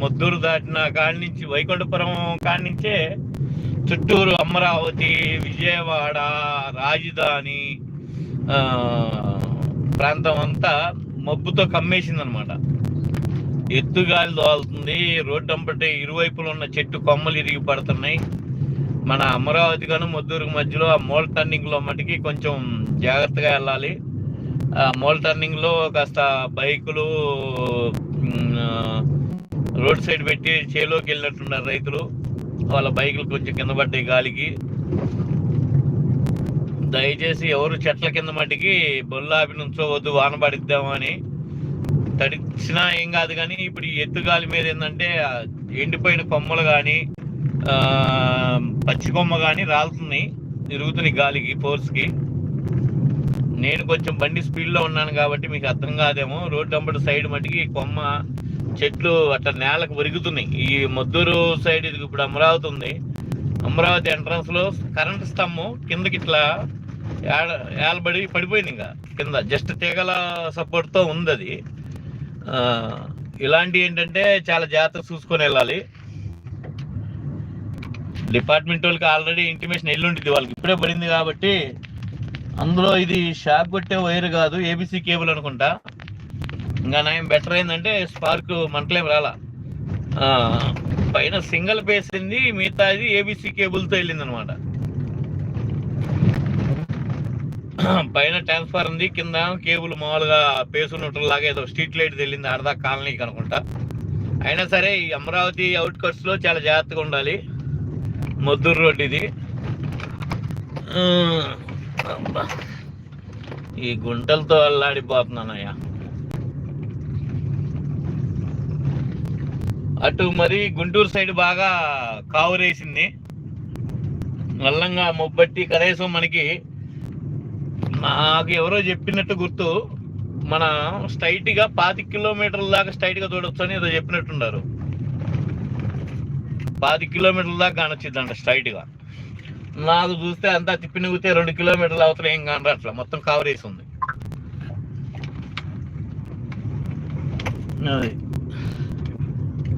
మొద్దూరు దాటిన కాడి నుంచి వైకుంఠపురం కాడి నుంచే చుట్టూరు అమరావతి విజయవాడ రాజధాని ప్రాంతం అంతా మబ్బుతో కమ్మేసింది అనమాట ఎత్తుగాలి దోలుతుంది రోడ్డు అంబటి ఇరువైపులు ఉన్న చెట్టు కొమ్మలు ఇరిగి పడుతున్నాయి. మన అమరావతి గాను మొద్దూరు మధ్యలో ఆ మోల్ టర్నింగ్లో మటుకి కొంచెం జాగ్రత్తగా వెళ్ళాలి. ఆ మోల్ టర్నింగ్లో కాస్త బైకులు రోడ్ సైడ్ పెట్టి చేలోకి వెళ్ళినట్టున్నారు రైతులు. వాళ్ళ బైకులు కొంచెం కింద పడ్డాయి గాలికి. దయచేసి ఎవరు చెట్ల కింద మట్టికి బొల్లాపి నుంచోవద్దు వాన పడిద్దామని. తడిచినా ఏం కాదు కానీ ఇప్పుడు ఈ ఎత్తుగాలి మీద ఏంటంటే ఎండిపోయిన కొమ్మలు కానీ పచ్చి కొమ్మ కానీ రాలుతున్నాయి తిరుగుతున్నాయి గాలికి ఫోర్స్కి నేను కొంచెం బండి స్పీడ్లో ఉన్నాను కాబట్టి మీకు అర్థం కాదేమో. రోడ్డు అంబటి సైడ్ మట్టికి కొమ్మ చెట్లు అట్లా నేలకు ఒరుగుతున్నాయి. ఈ మొద్దూరు సైడ్ ఇది ఇప్పుడు అమరావతి ఉంది. అమరావతి ఎంట్రన్స్లో కరెంట్ స్తంభం కిందకి ఇట్లా ఏడ- ఏలబడి పడిపోయింది ఇంకా కింద. జస్ట్ తీగల సపోర్ట్తో ఉంది అది. ఇలాంటివి ఇలాంటి ఏంటంటే చాలా జాగ్రత్తగా చూసుకొని వెళ్ళాలి. డిపార్ట్మెంట్ వాళ్ళకి ఆల్రెడీ ఇంటిమేషన్ ఎల్లుండిది వాళ్ళకి. ఇప్పుడే పడింది కాబట్టి అందులో ఇది షాక్ కొట్టే వైర్ కాదు ఏబిసి కేబుల్ అనుకుంటా. ఇంకా నయం బెటర్ ఏంటంటే స్పార్క్ మంటలేం రాలా. పైన సింగిల్ పేస్ మిగతాది ఏబిసి కేబుల్తో వెళ్ళింది అనమాట పైన ట్రాన్స్ఫర్ ఉంది కింద కేబుల్ మామూలుగా పేసు లాగా ఏదో స్ట్రీట్ లైట్ వెళ్ళింది అర్ధా కాలనీకి అనుకుంటా అయినా సరే ఈ అమరావతి అవుట్ కట్స్లో చాలా జాగ్రత్తగా ఉండాలి. మద్దూరు రోడ్ ఇది. ఈ గుంటలతో అల్లాడిపోతున్నానయ్యా. అటు మరి గుంటూరు సైడ్ బాగా కావురేసింది. నల్లంగా మొబ్బట్టి కనీసం మనకి నాకు ఎవరో చెప్పినట్టు గుర్తు మన స్ట్రైట్గా పాతి కిలోమీటర్ల దాకా స్ట్రైట్గా చూడొచ్చు అని ఏదో చెప్పినట్టున్నారు. పాతి కిలోమీటర్ల దాకా కానొచ్చిందంట స్ట్రైట్గా. నాకు చూస్తే అంతా తిప్పి నువ్వుతే రెండు కిలోమీటర్లు అవతల ఏం కానరా అట్లా. మొత్తం కవరేసి ఉంది. అది.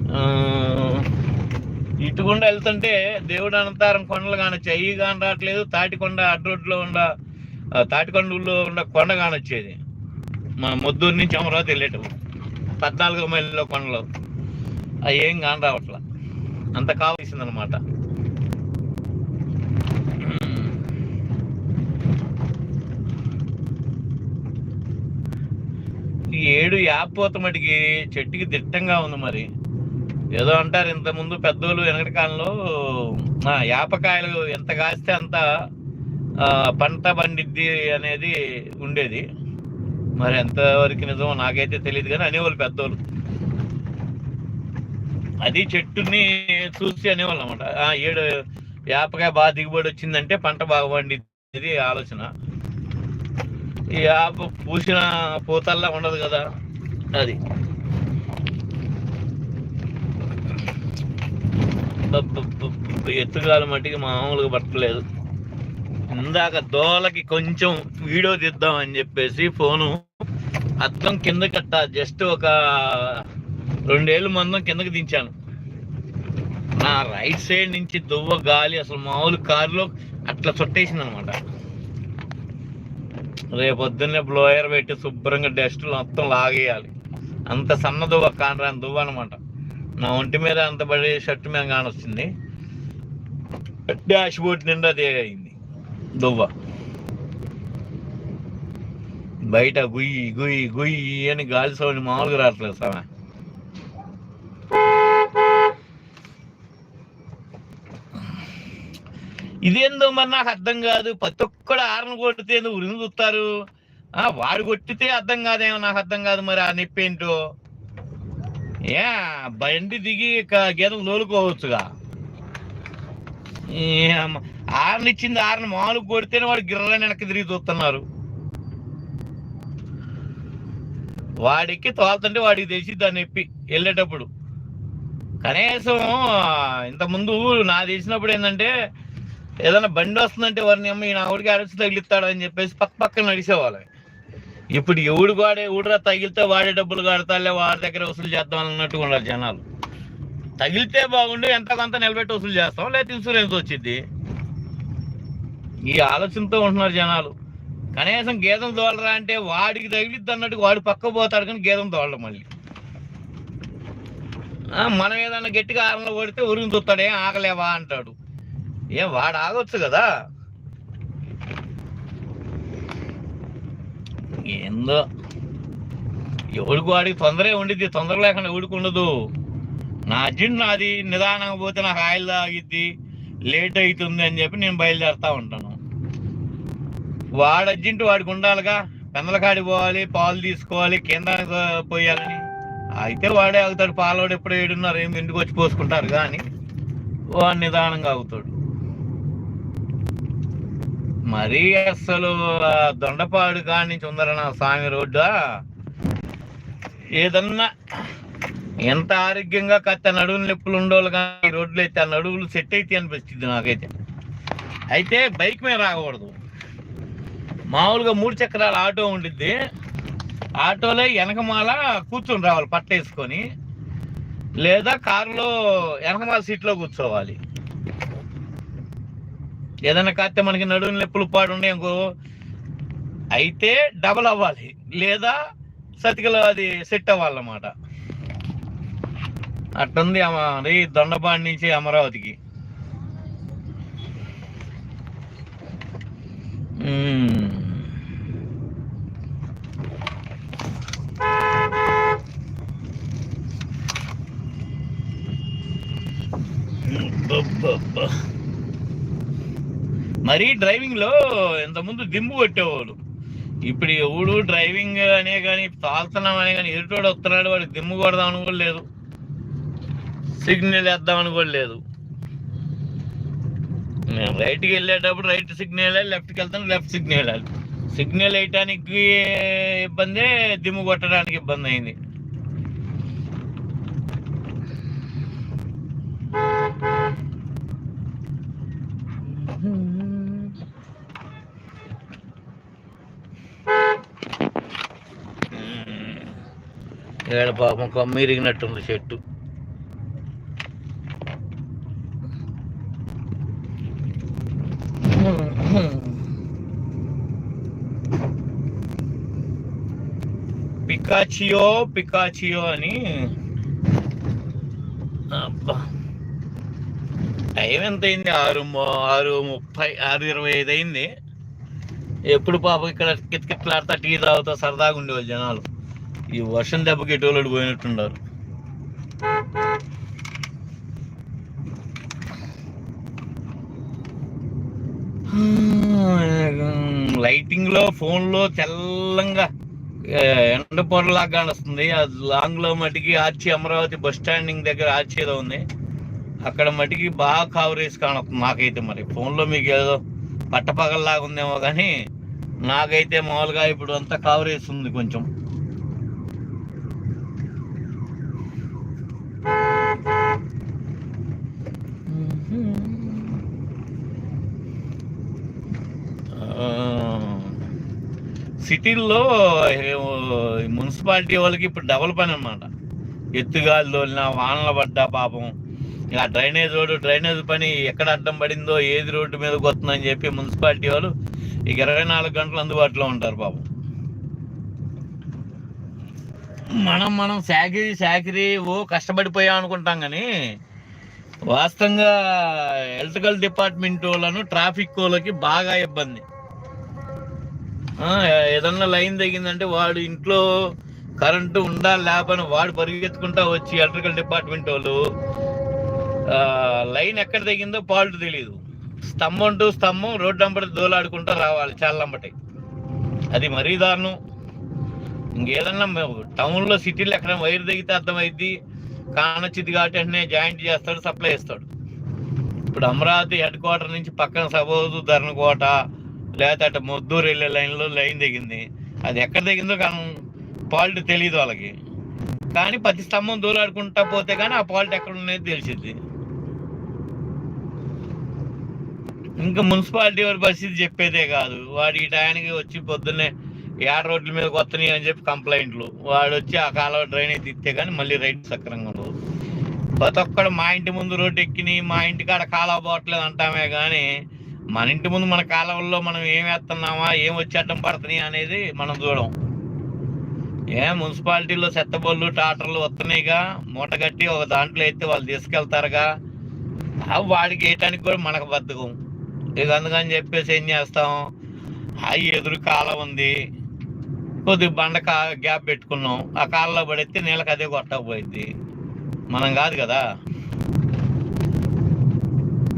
ఇటు ఇటుగుండా వెళ్తుంటే దేవుడు అనంతారం కొండలు కానొచ్చాయి చెయ్యి కాని రావట్లేదు తాటికొండ అడ్రోడ్లో ఉన్న తాటికొండ తాటికొండలో ఉన్న కొండ కానొచ్చేది మన ముద్దూరు నుంచి అమరావతి వెళ్ళేటప్పుడు. పద్నాలుగో మైల్లో కొండలు. అవి ఏం కాని రావట్లా. అంత కావాల్సింది అనమాట ఈ ఏడు పోత మటుకి చెట్టుకి దిట్టంగా ఉంది మరి. ఏదో అంటారు ఇంత ముందు పెద్దోళ్ళు వెనకటి కాలంలో యాపకాయలు ఎంత కాస్తే అంత పంట పండిద్ది అనేది ఉండేది. మరి ఎంతవరకు నిజమో నాకైతే తెలియదు కానీ అనేవాళ్ళు పెద్దోళ్ళు. అది చెట్టుని చూసి అనేవాళ్ళు అనమాట ఏడు యాపకాయ బాగా దిగుబడి వచ్చిందంటే పంట బాగా పండిద్ది ఆలోచన. ఈ యాప పూసిన పూతల్లా ఉండదు కదా అది. ఎత్తుగాల మట్టికి మామూలుగా పట్టలేదు. ఇందాక దోలకి కొంచెం వీడియో తీద్దాం అని చెప్పేసి ఫోను అద్దం కింద కట్ట జస్ట్ ఒక రెండేళ్ళు మందం కిందకి దించాను. నా రైట్ సైడ్ నుంచి దువ్వ గాలి అసలు మామూలు కారులో అట్లా చుట్టేసింది అనమాట రేపు పొద్దున్నే బ్లోయర్ పెట్టి శుభ్రంగా డస్ట్ మొత్తం లాగేయాలి. అంత సన్న దువ్వ కానరాని దువ్వ అనమాట నా ఒంటి మీద అంత పడి షర్ట్ మీద కానొచ్చింది. డాష్ బోర్డ్ నిండా అదే దువ్వ. బయట గుయ్యి గుయ్యి గుయ్యి అని గాలి సౌండ్ మామూలుగా రావట్లేదు సమా. ఇదేందో మరి నాకు అర్థం కాదు. ప్రతి ఒక్కడు ఆరను కొట్టితే ఎందుకు ఉరిని చూస్తారు? ఆ వాడు కొట్టితే అర్థం కాదేమో నాకు అర్థం కాదు మరి ఆ నొప్పి ఏంటో? ఏ బండి దిగి గీతం లోలుకోవచ్చుగా తోలుకోవచ్చుగా ఆరని ఇచ్చింది ఆరని మామూలు కొడితేనే వాడు గిర్రని వెనక్కి తిరిగి చూస్తున్నారు. వాడికి తోలుతుంటే వాడికి తెలిసి దాన్ని ఎప్పి వెళ్ళేటప్పుడు. కనీసం ఇంతకుముందు నా తెలిసినప్పుడు ఏంటంటే ఏదైనా బండి వస్తుందంటే వారిని అమ్మ ఈయన ఆవిడకి అరచి తగిలిస్తాడు అని చెప్పేసి పక్క పక్కన నడిచేవాళ్ళు. ఇప్పుడు ఎవడు వాడే ఊడరా తగిలితే వాడే డబ్బులు కడతాలే వాడి దగ్గర వసూలు చేద్దాం అన్నట్టుగా ఉన్నారు జనాలు. తగిలితే బాగుండు ఎంత కొంత నిలబెట్టి వసూలు చేస్తాం లేకపోతే ఇన్సూరెన్స్ వచ్చింది ఈ ఆలోచనతో ఉంటున్నారు జనాలు. కనీసం గీతం తోలరా అంటే వాడికి తగిలిద్ది అన్నట్టు వాడు పక్క పోతాడు కానీ గీతం తోలడం మళ్ళీ. మనం ఏదన్నా గట్టిగా ఆరంలో కొడితే ఉరిని చూస్తాడు ఏం ఆగలేవా? అంటాడు. ఏం వాడు ఆగొచ్చు కదా? ఏందో? ఎవడికి వాడికి తొందరే ఉండిద్ది తొందర లేకుండా ఎవడికి ఉండదు. నా అర్జెంట్ నాది నిదానంగా పోతే నాకు ఆయిల్ తాగిద్ది లేట్ అవుతుంది అని చెప్పి నేను బయలుదేరుతా ఉంటాను. వాడు అర్జెంట్ వాడికి ఉండాలిగా పెందలకాడి పోవాలి పాలు తీసుకోవాలి కేంద్రానికి పోయాలని. అయితే వాడే ఆగుతాడు పాలోడు ఎప్పుడు ఏడున్నారు ఏమి ఇంటికి వచ్చి పోసుకుంటారు కానీ వాడు నిదానంగా అవుతాడు మరీ అసలు దొండపాడు కాడి నుంచి ఉందరన్న స్వామి రోడ్డు? ఏదన్నా ఎంత ఆరోగ్యంగా కత్త నడువులు నొప్పులు ఉండోళ్ళు కానీ ఈ రోడ్లు అయితే ఆ నడువులు సెట్ అయితే అనిపిస్తుంది నాకైతే. అయితే బైక్ మీద రాకూడదు. మామూలుగా మూడు చక్రాల ఆటో ఉండిద్ది. ఆటోలో వెనకమాల కూర్చొని రావాలి పట్టేసుకొని. లేదా కారులో వెనకమాల సీట్లో కూర్చోవాలి. ఏదైనా కాస్తే మనకి నడుము నొప్పులు పాడు ఇంకో అయితే డబల్ అవ్వాలి. లేదా సతికలో అది సెట్ అవ్వాలన్నమాట. అట్టుంది మరి దొండపాడి నుంచి అమరావతికి. మ్మ్. మరీ డ్రైవింగ్లో డ్రైవింగ్లో ఇంతకుముందు దిమ్ము కొట్టేవాళ్ళు. ఇప్పుడు ఎవడు డ్రైవింగ్ అనే కానీ తాగుతున్నాం అనే కానీ ఎదుటోడు వస్తున్నాడు వాడికి దిమ్ము కొడదామని కూడా లేదు. సిగ్నల్ వేద్దామని కూడా లేదు. నేను రైట్కి వెళ్ళేటప్పుడు రైట్ సిగ్నల్ లెఫ్ట్కి వెళ్తాను లెఫ్ట్ సిగ్నల్ వెళ్ళాలి సిగ్నల్ వేయటానికి ఇబ్బంది దిమ్ము కొట్టడానికి ఇబ్బంది అయింది. ఇక్కడ పాపం కొమ్మ ఇరిగినట్టుంది చెట్టు. పికాచియో పికాచియో అని. అబ్బా. టైం ఎంత అయింది ఆరు ఆరు ముప్పై ఆరు ఇరవై ఐదు అయింది. ఎప్పుడు పాపం ఇక్కడ కితకితలాడుతా టీ తాగుతా సరదాగా ఉండేవాళ్ళు జనాలు. ఈ వర్షం దెబ్బకి ఎటువంటి పోయినట్టున్నారు. లైటింగ్లో ఫోన్లో తెల్లంగా ఎండ పొరలాగా కానొస్తుంది. అది లాంగ్లో మటుకి ఆర్చి అమరావతి బస్ స్టాండింగ్ దగ్గర ఆర్చి ఏదో ఉంది. అక్కడ మటుకి బాగా కవరేజ్ కానొస్తుంది నాకైతే మరి. ఫోన్లో మీకు ఏదో పట్టపగల్లాగా ఉందేమో కానీ నాకైతే మామూలుగా ఇప్పుడు అంతా కవరేజ్ ఉంది కొంచెం. సిటీల్లో మున్సిపాలిటీ వాళ్ళకి ఇప్పుడు డబల్ పని అన్నమాట. ఎత్తుగాలు తోలినా వానలు పడ్డా పాపం. ఆ డ్రైనేజ్ రోడ్డు డ్రైనేజ్ పని ఎక్కడ అడ్డం పడిందో ఏది రోడ్డు మీదకి వస్తుందని చెప్పి మున్సిపాలిటీ వాళ్ళు ఇక ఇరవై నాలుగు గంటలు అందుబాటులో ఉంటారు పాపం. మనం మనం శాఖరి శాకిరి ఓ కష్టపడిపోయాం అనుకుంటాం కానీ వాస్తవంగా ఎలక్ట్రికల్ డిపార్ట్మెంట్ వాళ్ళను ట్రాఫిక్ వాళ్ళకి బాగా ఇబ్బంది. ఏదన్నా లైన్ తగ్గిందంటే వాడు ఇంట్లో కరెంటు ఉందా లేపని వాడు పరిగెత్తుకుంటా వచ్చి ఎలక్ట్రికల్ డిపార్ట్మెంట్ వాళ్ళు లైన్ ఎక్కడ తగ్గిందో ఫాల్ట్ తెలియదు స్తంభం టు స్తంభం రోడ్డు అంబటి దోలాడుకుంటూ రావాలి చాలంబటి అది మరీ దారుణం. ఇంకేదన్నా టౌన్లో సిటీలో ఎక్కడ వైర్ తగ్గితే అర్థమైద్ది. కానొచ్చింది కాబట్టి వెంటనే జాయింట్ చేస్తాడు సప్లై ఇస్తాడు ఇప్పుడు అమరావతి హెడ్ క్వార్టర్ నుంచి పక్కన సపోజు ధర్మకోట లేకపోతే అటు ముద్దూరు వెళ్ళే లైన్లో లైన్ దిగింది. అది ఎక్కడ దిగిందో కానీ పాల్ట్ తెలియదు వాళ్ళకి. కానీ ప్రతి స్తంభం దూలాడుకుంటా పోతే కానీ ఆ పాల్ట్ ఎక్కడ ఉన్నది తెలిసింది ఇంకా మున్సిపాలిటీ వారి పరిస్థితి చెప్పేదే కాదు. వాడు ఈ టయానికి వచ్చి పొద్దున్నే ఏడ రోడ్ల మీద వస్తున్నాయి అని చెప్పి కంప్లైంట్లు. వాడు వచ్చి ఆ కాలువ డ్రైనేజ్ తిత్తే కానీ మళ్ళీ రైట్ సక్రంగా ఉండదు. ప్రతి ఒక్కడు మా ఇంటి ముందు రోడ్డు ఎక్కిని మా ఇంటి కాడ కాలువ పోవట్లేదు అంటామే కానీ మన ఇంటి ముందు మన కాలంలో మనం ఏం వేస్తున్నామా ఏం వచ్చి అడ్డం పడుతున్నాయి అనేది మనం చూడం. ఏ మున్సిపాలిటీలో చెత్తబళ్ళు టాటర్లు వస్తున్నాయిగా మూట కట్టి ఒక దాంట్లో అయితే వాళ్ళు తీసుకెళ్తారుగా. అవి వాడికి వేయటానికి కూడా మనకు బద్దకం ఇక అందుకని చెప్పేసి ఏం చేస్తాం? అవి ఎదురు కాలం ఉంది. కొద్ది బండ కా గ్యాప్ పెట్టుకున్నాం. ఆ కాలంలో పడితే నీళ్ళకి అదే కొట్టకపోయింది మనం కాదు కదా.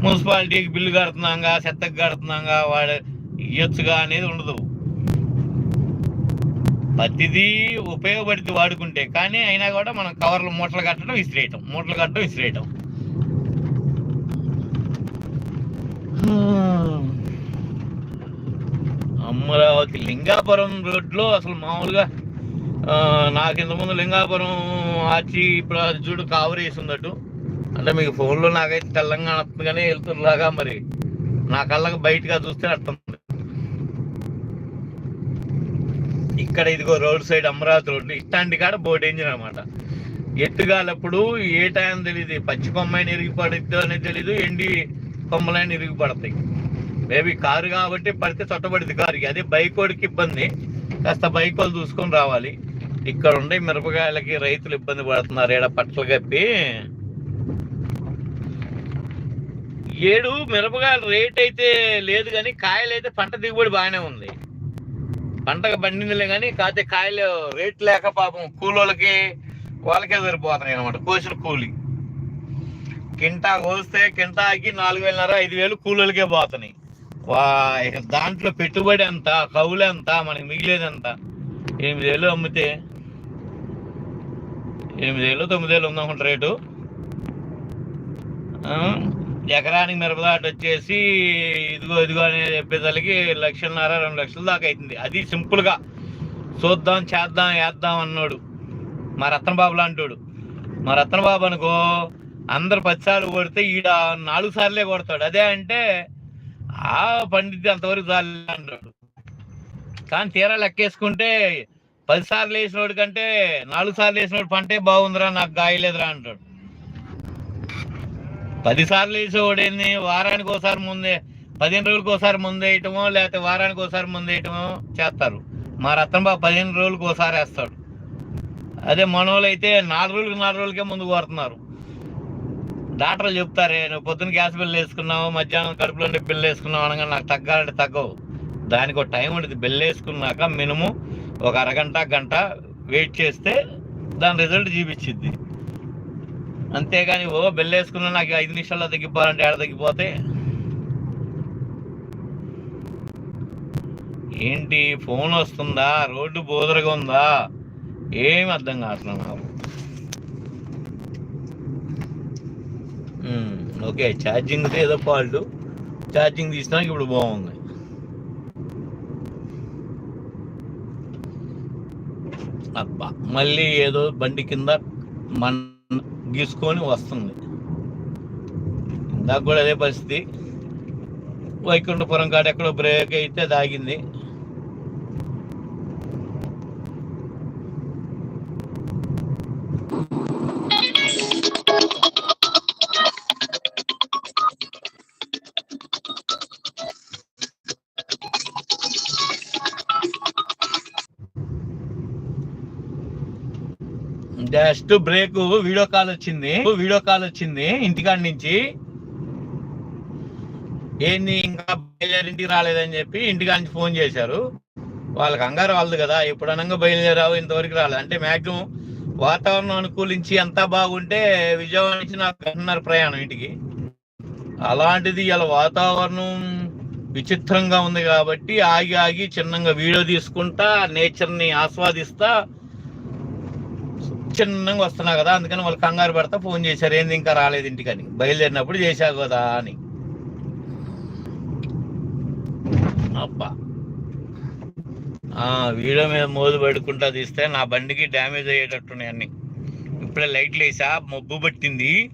మున్సిపాలిటీకి బిల్లు కడుతున్నాగా చెత్తకు కడుతున్నాగా వాడు ఇయ్యొచ్చుగా అనేది ఉండదు. ప్రతిదీ ఉపయోగపడితే వాడుకుంటే కానీ అయినా కూడా మనం కవర్లు మూటలు కట్టడం విసిరేయటం మూటలు కట్టడం విసిరేయటం. అమరావతి లింగాపురం రోడ్లో అసలు మామూలుగా నాకు ఇంతకుముందు లింగాపురం ఆర్చి ఇప్పుడు చూడు కావరి వేసిందట్టు అంటే మీకు ఫోన్లో నాకైతే తెలంగాణ వస్తుందిగానే వెళ్తున్నలాగా మరి. నా కళ్ళకు బయటగా చూస్తే అర్థం. ఇక్కడ ఇదిగో రోడ్ సైడ్ అమరావతి రోడ్డు ఇట్లాంటి కాడ బోర్డు ఎంజిన్ అనమాట ఎత్తుగాలప్పుడు ఏ టైం తెలియదు పచ్చి కొమ్మైన ఇరిగిపడుద్దో అనేది తెలీదు ఎండి కొమ్మలైన ఇరిగిపడతాయి మేబీ కారు కాబట్టి పడితే చొట్టబడింది కారుకి అదే బైక్ వాడికి ఇబ్బంది. కాస్త బైక్ వాళ్ళు చూసుకొని రావాలి. ఇక్కడ ఉండే మిరపకాయలకి రైతులు ఇబ్బంది పడుతున్నారు. ఏడ పట్టలు కప్పి. ఏడు మిరపకాయల రేట్ అయితే లేదు కానీ కాయలు అయితే పంట దిగుబడి బాగానే ఉంది. పంటకు పండిందిలే కానీ కాకపోతే కాయలు రేట్ లేక పాపం కూలోళ్ళకి వాళ్ళకే సరిపోతున్నాయి అనమాట కోసిన కూలి. కింటా కోస్తే కింటాకి నాలుగు వేలన్నర ఐదు వేలు కూలోళ్ళకే పోతున్నాయి. వా దాంట్లో పెట్టుబడి ఎంత కవులు ఎంత మనకి మిగిలేదు ఎంత? ఎనిమిది వేలు అమ్మితే ఎనిమిది వేలు తొమ్మిది వేలు ఉందనుకుంటా రేటు. ఎకరానికి మిరపదాట వచ్చేసి ఇదిగో ఇదిగో అని చెప్పేసరికి లక్షన్నర రెండు లక్షల దాకా అవుతుంది. అది సింపుల్గా చూద్దాం చేద్దాం వేద్దాం అన్నాడు. మా రత్నబాబు లాంటోడు. మా రత్నబాబు అనుకో అందరు పది సార్లు కొడితే ఈడ నాలుగు సార్లే కొడతాడు. అదే అంటే ఆ పండితే అంతవరకు చాలే అంటాడు కానీ తీరా లెక్కేసుకుంటే పదిసార్లు వేసినోడు కంటే నాలుగు సార్లు వేసినోడు పంటే బాగుందిరా నాకు గాయలేదురా అంటాడు. పదిసార్లు సార్లు వేసేవాడు వారానికి ఒకసారి ముందే పదిహేను రోజులకు ఒకసారి ముందేయటమో లేకపోతే వారానికి ఒకసారి ముందేయటమో చేస్తారు. మా రత్నబాబు పదిహేను రోజులకు ఒకసారి వేస్తాడు. అదే మనోళ్ళు అయితే నాలుగు రోజులకి నాలుగు రోజులకే ముందు కోరుతున్నారు. డాక్టర్లు చెప్తారే నువ్వు పొద్దున్న గ్యాస్ బిల్లు వేసుకున్నావు మధ్యాహ్నం కడుపులో ఉండే బిల్లు వేసుకున్నావు అనగా నాకు తగ్గాలంటే తగ్గవు. దానికి ఒక టైం ఉంటుంది బిల్లు వేసుకున్నాక మినిమం ఒక అరగంట గంట వెయిట్ చేస్తే దాని రిజల్ట్ చూపించింది అంతేగాని ఓ బెల్లేసుకున్నా నాకు ఐదు నిమిషాల్లో తగ్గిపోవాలంటే ఏడ తగ్గిపోతే? ఏంటి ఫోన్ వస్తుందా? రోడ్డు బోదరగా ఉందా? ఏం అర్థం కావట్లేదు నాకు. ఓకే ఛార్జింగ్ ఏదో ఫాల్ట్. ఛార్జింగ్ తీసినాక ఇప్పుడు బాగుంది. అబ్బా మళ్ళీ ఏదో బండి కింద మన గీసుకొని వస్తుంది. ఇందాక కూడా అదే పరిస్థితి. వైకుంఠపురం కాడ ఎక్కడో బ్రేక్ అయితే దాగింది. జస్ట్ బ్రేక్ వీడియో కాల్ వచ్చింది. వీడియో కాల్ వచ్చింది ఇంటికాడ నుంచి. ఏంది ఇంకా బయలుదేరి ఇంటికి రాలేదని చెప్పి ఇంటికాడి నుంచి ఫోన్ చేశారు. వాళ్ళకి అంగారు వాళ్ళది కదా. ఎప్పుడనంగా బయలుదేరావు? ఇంతవరకు రాలేదు అంటే మ్యాక్సిమం వాతావరణం అనుకూలించి అంతా బాగుంటే విజయవాడ నుంచి నాకు గంటన్నర ప్రయాణం ఇంటికి. అలాంటిది ఇలా వాతావరణం విచిత్రంగా ఉంది కాబట్టి ఆగి ఆగి చిన్నగా వీడియో తీసుకుంటా నేచర్ని ఆస్వాదిస్తా చిన్నగా వస్తున్నావు కదా అందుకని వాళ్ళు కంగారు పెడతా ఫోన్ చేశారు. ఏంది ఇంకా రాలేదు ఇంటికని. బయలుదేరినప్పుడు చేశావు కదా అని. అబ్బా. వీడియో మీద మోదు పడుకుంటా తీస్తే నా బండికి డ్యామేజ్ అయ్యేటట్టున్నాయి అన్ని. ఇప్పుడే లైట్లు వేసా మబ్బు పట్టింది.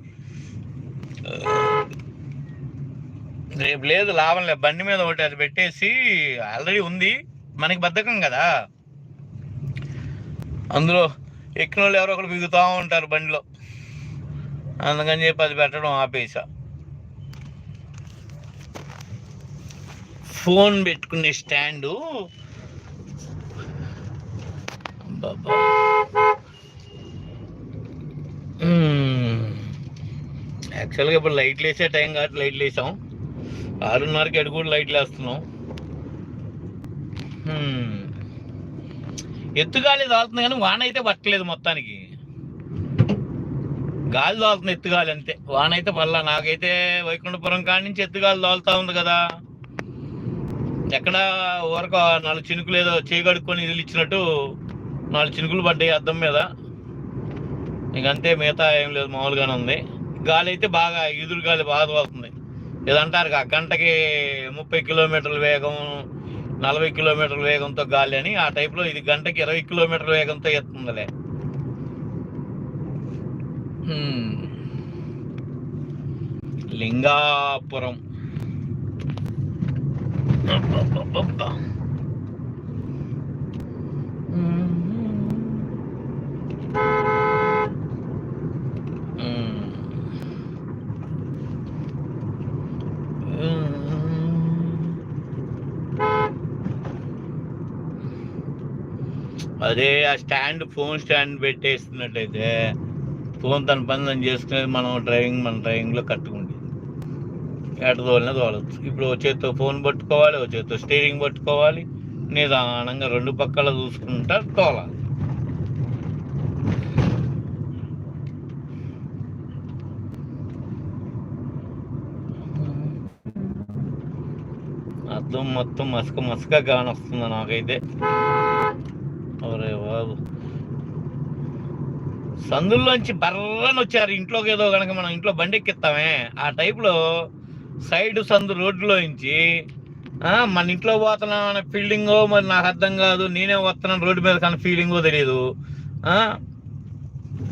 రేపు లేదు లాభం లేదు. బండి మీద ఒకటి అది పెట్టేసి ఆల్రెడీ ఉంది. మనకి బద్ధకం కదా. అందులో ఎక్కిన వాళ్ళు ఎవరో ఒకరు బిగుతూ ఉంటారు బండిలో. అందుకని చెప్పి అది పెట్టడం ఆపేసా. ఫోన్ పెట్టుకునే స్టాండు. బాబా యాక్చువల్గా ఇప్పుడు లైట్లు వేసే టైం కాబట్టి లైట్లు వేసాం. ఆరున్నరకి ఎడు కూడా లైట్లు వేస్తున్నాం. ఎత్తుగాలి తోలుతుంది కానీ వాన అయితే పట్టలేదు మొత్తానికి. గాలి తోలుతుంది ఎత్తుగాలి అంతే. వాన అయితే పల్లా నాకైతే వైకుంఠపురం కాడి నుంచి ఎత్తుగాలి తోలుతా ఉంది కదా. ఎక్కడ ఊరక నాలుగు చినుకులు ఏదో చేయగడుక్కొని ఇల్లు ఇచ్చినట్టు నాలుగు చినుకులు పడ్డాయి అద్దం మీద. ఇంకంతే మిగతా ఏం లేదు మామూలుగానే ఉంది. గాలి అయితే బాగా ఎదురు గాలి బాగా తోలుతుంది. ఇదంటారు కదా, గంటకి ముప్పై కిలోమీటర్ల వేగం నలభై కిలోమీటర్ల వేగంతో గాలి అని ఆ టైప్లో ఇది గంటకి ఇరవై కిలోమీటర్ల వేగంతో ఎత్తుందిలే లింగాపురం. లింగాపురం అబ్బబ్బబ్బబ్బా. అదే ఆ స్టాండ్ ఫోన్ స్టాండ్ పెట్టేస్తున్నట్టయితే ఫోన్ తన పని తను చేసుకునేది మనం డ్రైవింగ్ మన డ్రైవింగ్లో కట్టుకుంటుంది. ఎట తోలినా తోలచ్చు. ఇప్పుడు ఓ చేత్తో ఫోన్ పట్టుకోవాలి ఓ చేత్తో స్టీరింగ్ పట్టుకోవాలి నిదానంగా రెండు పక్కల చూసుకుంటా తోలాలి. అర్థం మొత్తం మసక మసక కానొస్తుంది నాకైతే. అరే బాబు. సందుల్లోంచి బర్రని వచ్చారు. ఇంట్లోకి ఏదో కనుక మనం ఇంట్లో బండి ఎక్కిస్తామే ఆ టైప్లో సైడ్ సందు రోడ్డులోంచి మన ఇంట్లో పోతున్నామనే ఫీల్డింగో మరి నాకు అర్థం కాదు. నేనే వస్తున్నాను రోడ్డు మీద కానీ ఫీలింగో తెలియదు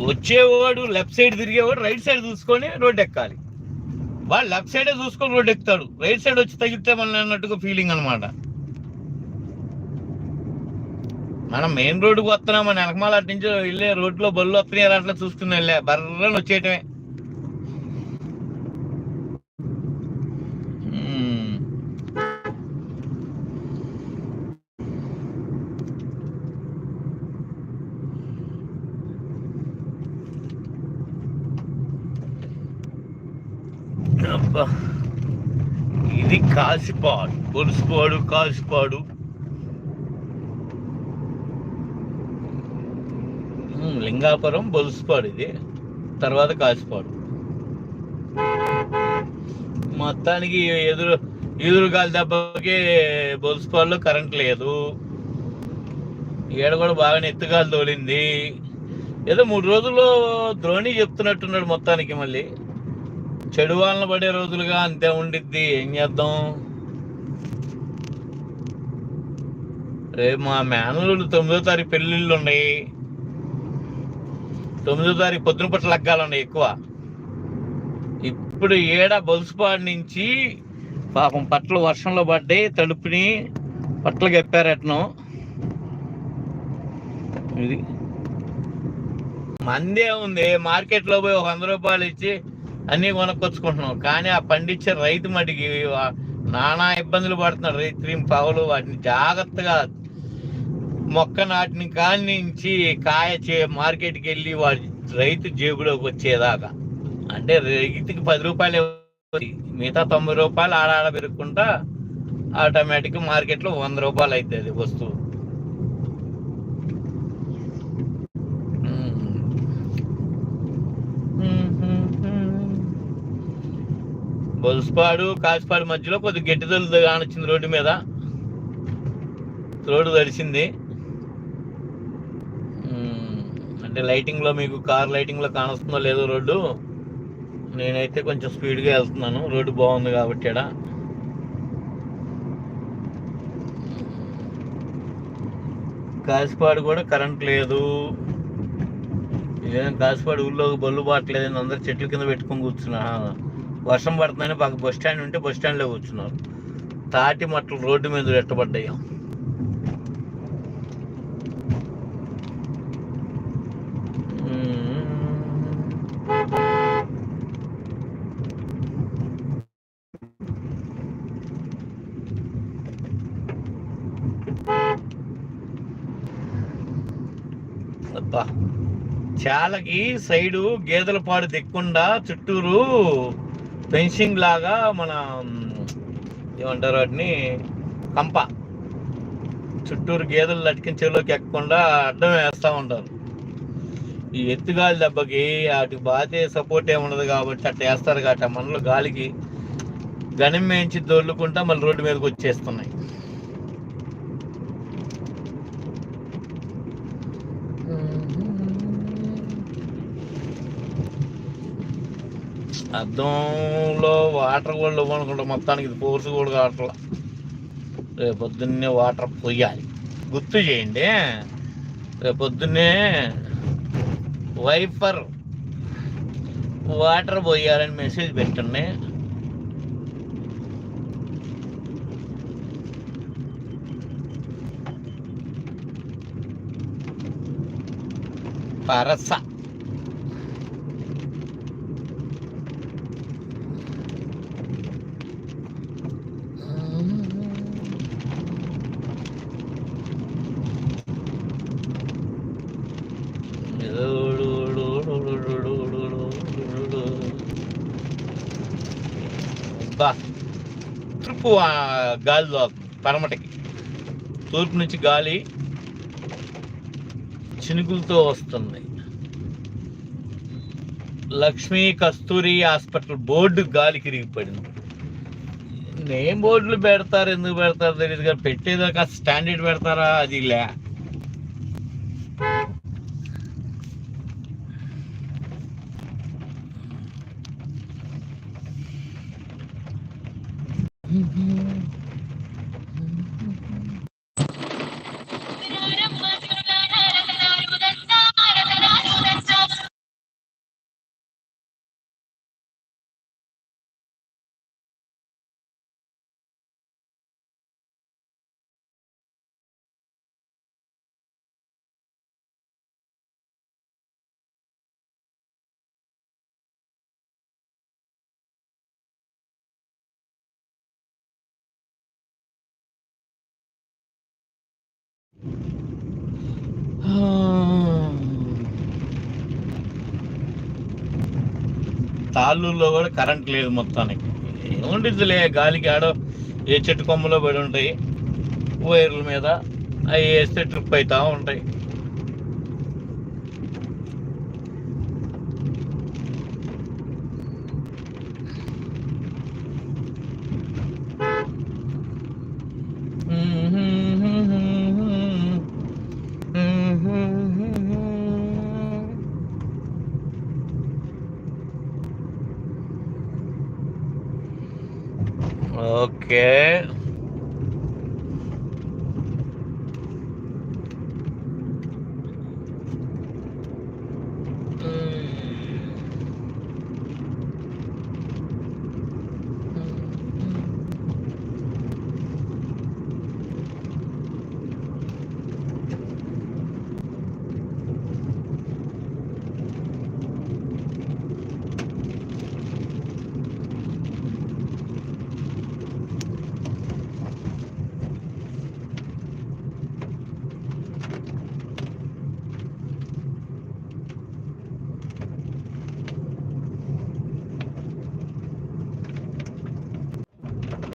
వచ్చేవాడు లెఫ్ట్ సైడ్ తిరిగేవాడు రైట్ సైడ్ చూసుకొని రోడ్డు ఎక్కాలి వాడు లెఫ్ట్ సైడే చూసుకొని రోడ్డు ఎక్కుతాడు రైట్ సైడ్ వచ్చి తగిలితే మన అన్నట్టుగా ఫీలింగ్ అనమాట మనం మెయిన్ రోడ్డుకు వస్తున్నాం మన వెనకమాల అటు నుంచి వెళ్ళే రోడ్లో బళ్ళు వస్తున్నాయి? అట్లా చూసుకుని వెళ్ళా బర్రని వచ్చేయటమే. అబ్బా. ఇది కాసిపాడు పొలుసుపాడు కాసిపాడు లింగాపురం బొలుసుపాడు ఇది. తర్వాత కాసిపాడు మొత్తానికి ఎదురు ఎదురుగాలి దెబ్బకి బొలుసుపాడులో కరెంట్ లేదు. ఈడ కూడా బాగానే ఎత్తుగాలి తోలింది. ఏదో మూడు రోజుల్లో ద్రోణి చెప్తున్నట్టున్నాడు మొత్తానికి మళ్ళీ. చెడు వాళ్ళని పడే రోజులుగా అంతే ఉండిద్ది. ఏం చేద్దాం? రేపు మా మేనలు తొమ్మిదో తారీఖు పెళ్ళిళ్ళు ఉన్నాయి. తొమ్మిదో తారీఖు పొద్దున పట్ల లగ్గాలు ఉన్నాయి ఎక్కువ ఇప్పుడు ఏడ బొలుసుపాడు నుంచి పాపం పట్లు వర్షంలో పడ్డాయి తడుపుని పట్లు గప్పారట్నం ఇది మందే ఉంది మార్కెట్లో పోయి ఒక వంద రూపాయలు ఇచ్చి అన్ని కొనుక్కొచ్చుకుంటున్నాం కానీ ఆ పండించే రైతు మటుకి నానా ఇబ్బందులు పడుతున్నాడు రైతు పావులు వాటిని జాగ్రత్తగా మొక్క నాటిని కాని నుంచి కాయ చే మార్కెట్కి వెళ్ళి వాడి రైతు జేబులోకి వచ్చేదాకా. అంటే రైతుకి పది రూపాయలు మిగతా తొంభై రూపాయలు ఆడాడ పెరుక్కుంటా ఆటోమేటిక్ మార్కెట్లో వంద రూపాయలు అవుతుంది వస్తువు. బొలుసుపాడు కాసిపాడు మధ్యలో కొద్దిగా గట్టి తొలి కానొచ్చింది రోడ్డు మీద. రోడ్డు తడిసింది. అంటే లైటింగ్లో మీకు కార్ లైటింగ్లో కానొస్తుందో లేదో రోడ్డు నేనైతే కొంచెం స్పీడ్గా వెళ్తున్నాను. రోడ్డు బాగుంది కాబట్టి ఇక్కడ కాసిపాడు కూడా కరెంట్ లేదు. ఇదేం కాసిపాడు ఊళ్ళో బళ్ళు బాట్లేదు అందరు చెట్ల కింద పెట్టుకొని కూర్చున్నా. వర్షం పడుతుందని పక్క బస్ స్టాండ్ ఉంటే బస్ స్టాండ్లో కూర్చున్నారు. తాటి మట్టలు రోడ్డు మీద పెట్టబడ్డాయి. చాలకి సైడు గేదెల పాడు దిక్కుండా చుట్టూరు ఫెన్సింగ్ లాగా మన ఏమంటారు వాటిని? కంప. చుట్టూరు గేదెలు లటికిన ఎక్కకుండా అడ్డం వేస్తూ ఉంటారు. ఈ ఎత్తుగాలి దెబ్బకి వాటికి బాతే సపోర్ట్ ఏముండదు ఉండదు కాబట్టి అట్ట వేస్తారు కాబట్టి మనలో గాలికి గణం మేయించి దొర్లుకుంటా మళ్ళీ రోడ్డు మీదకి వచ్చేస్తున్నాయి. అద్దంలో వాటర్ కూడా ఇవ్వనుకుంటా. మొత్తానికి ఇది ఫోర్స్ కూడా కావట్లా. రేపు పొద్దున్నే వాటర్ పొయ్యాలి. గుర్తు చేయండి రేపు పొద్దున్నే వైపర్ వాటర్ పోయాలని మెసేజ్ పెట్టండి పరస. తూర్పు ఆ గాలిలో పరమటకి తూర్పు నుంచి గాలి చినుకులతో వస్తుంది. లక్ష్మీ కస్తూరి హాస్పిటల్ బోర్డు గాలి కిరిగిపడింది నేమ్ బోర్డులు పెడతారు ఎందుకు పెడతారు తెలియదు కానీ పెట్టేదాకా స్టాండర్డ్ పెడతారా అది లే. తాళ్ళూరులో కూడా కరెంట్ లేదు మొత్తానికి. ఉండిద్దిలే గాలికి ఆడో ఏ చెట్టు కొమ్మలో పడి ఉంటాయి వైర్ల మీద అవి వేస్తే ట్రిప్ అవుతూ ఉంటాయి. ఓకే